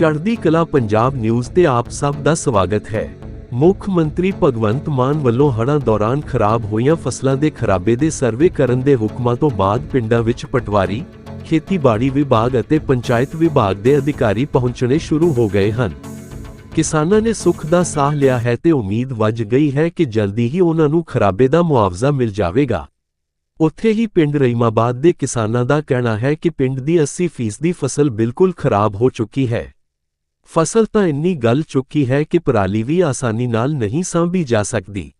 ਚੜ੍ਹਦੀ ਕਲਾ ਪੰਜਾਬ ਨਿਊਜ਼ ਤੇ ਆਪ ਸਭ ਦਾ ਸਵਾਗਤ ਹੈ। ਮੁੱਖ ਮੰਤਰੀ ਭਗਵੰਤ ਮਾਨ ਵੱਲੋਂ ਹੜ੍ਹਾਂ ਦੌਰਾਨ ਖਰਾਬ ਹੋਈਆਂ ਫਸਲਾਂ ਦੇ ਖਰਾਬੇ ਦੇ ਸਰਵੇ ਕਰਨ ਦੇ ਹੁਕਮਾਂ ਤੋਂ ਬਾਅਦ ਪਿੰਡਾਂ ਵਿੱਚ ਪਟਵਾਰੀ, ਖੇਤੀਬਾੜੀ ਵਿਭਾਗ ਅਤੇ ਪੰਚਾਇਤ ਵਿਭਾਗ ਦੇ ਅਧਿਕਾਰੀ ਪਹੁੰਚਣੇ ਸ਼ੁਰੂ ਹੋ ਗਏ ਹਨ। ਕਿਸਾਨਾਂ ਨੇ ਸੁੱਖ ਦਾ ਸਾਹ ਲਿਆ ਹੈ ਤੇ ਉਮੀਦ ਵੱਜ ਗਈ ਹੈ ਕਿ ਜਲਦੀ ਹੀ ਉਹਨਾਂ ਨੂੰ ਖਰਾਬੇ ਦਾ ਮੁਆਵਜ਼ਾ ਮਿਲ ਜਾਵੇਗਾ। ਉੱਥੇ ਹੀ ਪਿੰਡ ਰਹੀਮਾਬਾਦ ਦੇ ਕਿਸਾਨਾਂ ਦਾ ਕਹਿਣਾ ਹੈ ਕਿ ਪਿੰਡ ਦੀ 80% ਫਸਲ ਬਿਲਕੁਲ ਖਰਾਬ ਹੋ ਚੁੱਕੀ ਹੈ। ਫਸਲ ਤਾਂ ਇੰਨੀ ਗਲ ਚੁੱਕੀ ਹੈ ਕਿ ਪਰਾਲੀ ਵੀ ਆਸਾਨੀ ਨਾਲ ਨਹੀਂ ਸਾਂਭੀ ਜਾ ਸਕਦੀ।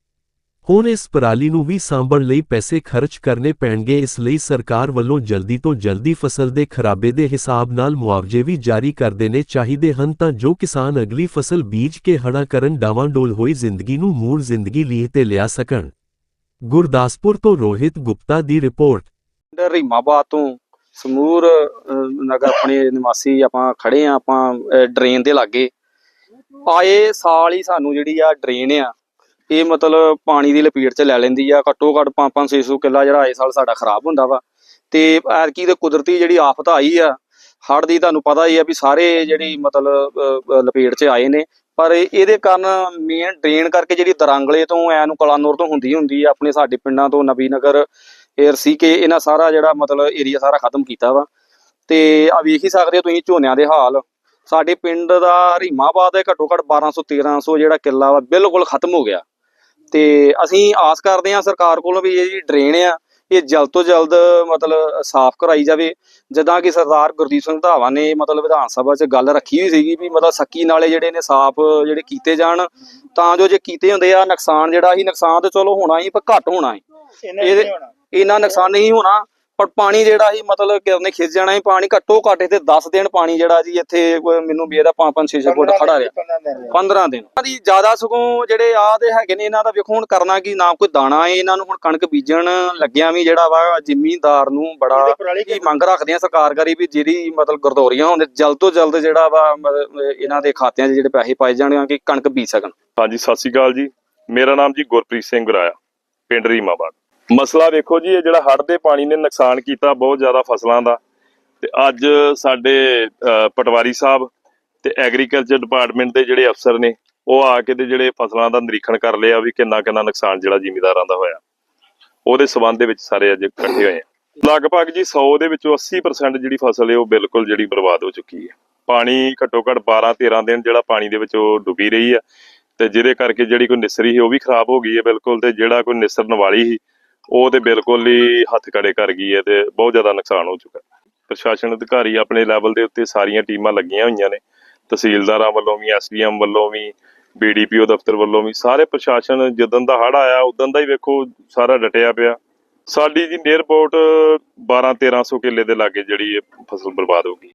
ਹੁਣ ਇਸ ਪਰਾਲੀ ਨੂੰ ਵੀ ਸਾਂਭਣ ਲਈ ਪੈਸੇ ਖਰਚ ਕਰਨੇ ਪੈਣਗੇ, ਇਸ ਲਈ ਸਰਕਾਰ ਵੱਲੋਂ ਜਲਦੀ ਤੋਂ ਜਲਦੀ ਫਸਲ ਦੇ ਖਰਾਬੇ ਦੇ ਹਿਸਾਬ ਨਾਲ ਮੁਆਵਜ਼ੇ ਵੀ ਜਾਰੀ ਕਰ ਦੇਣੇ ਚਾਹੀਦੇ ਹਨ ਤਾਂ ਜੋ ਕਿਸਾਨ ਅਗਲੀ ਫਸਲ ਬੀਜ ਕੇ ਹੜਾ ਕਰਨ ਡਾਵਾਂਡੋਲ ਹੋਈ ਜ਼ਿੰਦਗੀ ਨੂੰ ਮੂਲ ਜ਼ਿੰਦਗੀ ਲੀਹ ਤੇ ਲਿਆ ਸਕਣ। ਗੁਰਦਾਸਪੁਰ ਤੋਂ ਰੋਹਿਤ ਗੁਪਤਾ ਦੀ ਰਿਪੋਰਟ। ਪਿੰਡ ਤੋਂ ਸਮੂਰ ਨਗਰ ਆਪਣੇ ਨਿਵਾਸੀ ਆਪਾਂ ਖੜੇ ਆ, ਆਪਾਂ ਡਰੇਨ ਦੇ ਲਾਗੇ। ਆਏ ਸਾਲ ਹੀ ਸਾਨੂੰ ਜਿਹੜੀ ਆ ਡਰੇਨ ਆ, ਇਹ ਮਤਲਬ ਪਾਣੀ ਦੀ ਲਪੇਟ 'ਚ ਲੈ ਲੈਂਦੀ ਆ। ਘੱਟੋ ਘੱਟ 5-5 600 ਕਿੱਲਾ ਜਿਹੜਾ ਆਏ ਸਾਲ ਸਾਡਾ ਖਰਾਬ ਹੁੰਦਾ ਵਾ। ਤੇ ਐਰਕੀ ਦੇ ਕੁਦਰਤੀ ਜਿਹੜੀ ਆਫਤ ਆਈ ਆ, ਹੜ੍ਹ ਦੀ ਤੁਹਾਨੂੰ ਪਤਾ ਹੀ ਆ ਵੀ ਸਾਰੇ ਜਿਹੜੀ ਮਤਲਬ ਲਪੇਟ 'ਚ ਆਏ ਨੇ। ਪਰ ਇਹਦੇ ਕਾਰਨ ਮੇਨ ਡਰੇਨ ਕਰਕੇ ਜਿਹੜੀ ਦਰਾਂਗਲੇ ਤੋਂ ਐ ਨੂੰ ਕਲਾਨੌਰ ਤੋਂ ਹੁੰਦੀ ਹੁੰਦੀ ਆ, ਆਪਣੇ ਸਾਡੇ ਪਿੰਡਾਂ ਤੋਂ ਨਬੀ ਨਗਰ ਏਅਰ ਸੀ ਕਿ ਇਹਨਾਂ ਸਾਰਾ ਜਿਹੜਾ ਮਤਲਬ ਏਰੀਆ ਸਾਰਾ ਖਤਮ ਕੀਤਾ ਵਾ। ਤੇ ਆ ਵੇਖ ਹੀ ਸਕਦੇ ਹੋ ਤੁਸੀਂ ਝੋਨਿਆਂ ਦੇ ਹਾਲ। ਸਾਡੇ ਪਿੰਡ ਦਾ ਹਰੀਮਾਬਾਦ ਹੈ ਘੱਟੋ ਘੱਟ 1200 1300 ਜਿਹੜਾ ਕਿੱਲਾ ਵਾ, ਬਿਲਕੁਲ ਖਤਮ ਹੋ ਗਿਆ। ਤੇ ਅਸੀਂ ਆਸ ਕਰਦੇ ਹਾਂ ਸਰਕਾਰ ਕੋਲੋਂ ਵੀ ਇਹ ਜਿਹੜੀ ਡਰੇਨ ਆ ਇਹ ਜਲਦ ਤੋਂ ਜਲਦ ਮਤਲਬ ਸਾਫ਼ ਕਰਾਈ ਜਾਵੇ। ਜਿੱਦਾਂ ਕਿ ਸਰਦਾਰ ਗੁਰਦੀਪ ਸਿੰਘ ਧਾਵਾ ਨੇ ਮਤਲਬ ਵਿਧਾਨ ਸਭਾ 'ਚ ਗੱਲ ਰੱਖੀ ਹੋਈ ਸੀਗੀ ਵੀ ਮਤਲਬ ਸੱਕੀ ਨਾਲੇ ਜਿਹੜੇ ਨੇ ਸਾਫ਼ ਜਿਹੜੇ ਕੀਤੇ ਜਾਣ ਤਾਂ ਜੋ ਜੇ ਕੀਤੇ ਹੁੰਦੇ ਆ ਨੁਕਸਾਨ ਜਿਹੜਾ ਹੀ ਨੁਕਸਾਨ ਤੇ ਚਲੋ ਹੋਣਾ ਹੀ ਪਰ ਘੱਟ ਹੋਣਾ ਹੀ। ਇਹਦੇ ਇੰਨਾ ਨੁਕਸਾਨ ਨਹੀਂ ਹੋਣਾ। ਪਰ ਪਾਣੀ ਜਿਹੜਾ ਹੀ ਮਤਲਬ ਕਿ ਉਹਨੇ ਖਿੱਚ ਜਾਣਾ ਹੀ ਪਾਣੀ ਘੱਟੋ ਘੱਟ ਇੱਥੇ 10 ਦਿਨ ਪਾਣੀ ਜਿਹੜਾ ਜੀ ਇੱਥੇ ਮੈਨੂੰ ਵੀ ਇਹਦਾ 5 5 6 6 ਫੁੱਟ ਖੜਾ ਰਿਹਾ। 15 ਦਿਨ ਦੀ ਜ਼ਿਆਦਾ ਸਗੋਂ ਜਿਹੜੇ ਆ ਦੇ ਹੈਗੇ ਨੇ ਇਹਨਾਂ ਦਾ ਵੇਖੋ ਹੁਣ ਕਰਨਾ ਕੀ ਨਾ ਕੋਈ ਦਾਣਾ ਹੈ ਇਹਨਾਂ ਨੂੰ ਹੁਣ ਕਣਕ ਬੀਜਣ ਲੱਗਿਆ ਵੀ ਜਿਹੜਾ ਵਾ ਜ਼ਿਮੀਂਦਾਰ ਨੂੰ ਬੜਾ ਕੀ ਮੰਗ ਰੱਖਦੇ ਆ ਸਰਕਾਰ ਕਰੀ ਵੀ ਜਿਹੜੀ ਮਤਲਬ ਗਰਦੌਰੀਆਂ ਹੋਣ ਜਲਦ ਤੋਂ ਜਲਦ ਜਿਹੜਾ ਵਾ ਮਤਲਬ ਇਹਨਾਂ ਦੇ ਖਾਤਿਆਂ 'ਚ ਜਿਹੜੇ ਪੈਸੇ ਪਾਏ ਜਾਣ ਕਿ ਕਣਕ ਬੀਜ ਸਕਣ। ਹਾਂਜੀ ਸਤਿ ਸ਼੍ਰੀ ਅਕਾਲ ਜੀ। ਮੇਰਾ ਨਾਮ ਜੀ ਗੁਰਪ੍ਰੀਤ ਸਿੰਘ ਗੁਰਾਇਆ ਪਿੰਡ ਰੀਮਾਬਾਦ। ਮਸਲਾ ਵੇਖੋ ਜੀ, ਇਹ ਜਿਹੜਾ ਹੜ੍ਹ ਦੇ ਪਾਣੀ ਨੇ ਨੁਕਸਾਨ ਕੀਤਾ ਬਹੁਤ ਜ਼ਿਆਦਾ ਫਸਲਾਂ ਦਾ। ਤੇ ਅੱਜ ਸਾਡੇ ਪਟਵਾਰੀ ਸਾਹਿਬ ਤੇ ਐਗਰੀਕਲਚਰ ਡਿਪਾਰਟਮੈਂਟ ਦੇ ਜਿਹੜੇ ਅਫਸਰ ਨੇ, ਉਹ ਆ ਕੇ ਤੇ ਜਿਹੜੇ ਫਸਲਾਂ ਦਾ ਨਿਰੀਖਣ ਕਰ ਲਿਆ ਵੀ ਕਿੰਨਾ ਕਿੰਨਾ ਨੁਕਸਾਨ ਜਿਹੜਾ ਜ਼ਿਮੀਦਾਰਾਂ ਦਾ ਹੋਇਆ। ਉਹਦੇ ਸਬੰਧ ਦੇ ਵਿੱਚ ਸਾਰੇ ਅੱਜ ਇਕੱਠੇ ਹੋਏ ਆ। ਲਗਭਗ ਜੀ 100 ਦੇ ਵਿੱਚੋਂ 80% ਜਿਹੜੀ ਫਸਲ ਹੈ, ਉਹ ਬਿਲਕੁਲ ਜਿਹੜੀ ਬਰਬਾਦ ਹੋ ਚੁੱਕੀ ਹੈ। ਪਾਣੀ ਘੱਟੋ ਘੱਟ 12 13 ਦਿਨ ਜਿਹੜਾ ਪਾਣੀ ਦੇ ਵਿੱਚ ਉਹ ਡੁੱਬੀ ਰਹੀ ਆ ਤੇ ਜਿਹਦੇ ਕਰਕੇ ਜਿਹੜੀ ਕੋਈ ਨਿਸਰੀ ਸੀ, ਉਹ ਵੀ ਖਰਾਬ ਹੋ ਗਈ ਹੈ ਬਿਲਕੁਲ। ਤੇ ਜਿਹੜਾ ਕੋਈ ਨਿਸਰਨ ਵਾਲੀ ਸੀ ਉਹ ਤੇ ਬਿਲਕੁਲ ਹੀ ਹੱਥ ਕੜੇ ਕਰ ਗਈ ਹੈ ਤੇ ਬਹੁਤ ਜ਼ਿਆਦਾ ਨੁਕਸਾਨ ਹੋ ਚੁੱਕਾ ਪ੍ਰਸ਼ਾਸਨ ਅਧਿਕਾਰੀ ਆਪਣੇ ਲੈਵਲ ਦੇ ਉੱਤੇ ਸਾਰੀਆਂ ਟੀਮਾਂ ਲੱਗੀਆਂ ਹੋਈਆਂ ਨੇ। ਤਹਿਸੀਲਦਾਰਾਂ ਵੱਲੋਂ ਵੀ, ਐਸਡੀਐਮ ਵੱਲੋਂ ਵੀ ਬੀਡੀਪੀਓ ਦਫ਼ਤਰ ਵੱਲੋਂ ਵੀ, ਸਾਰੇ ਪ੍ਰਸ਼ਾਸਨ ਜਦੋਂ ਦਾ ਹੜ੍ਹ ਆਇਆ, ਉਦੋਂ ਦਾ ਹੀ ਵੇਖੋ ਸਾਰਾ ਡਟਿਆ ਪਿਆ। ਸਾਡੀ ਜੀ ਨੀਅਰ ਅਬਾਊਟ 12 1300 ਕਿੱਲੇ ਦੇ ਲਾਗੇ ਜਿਹੜੀ ਫਸਲ ਬਰਬਾਦ ਹੋ ਗਈ।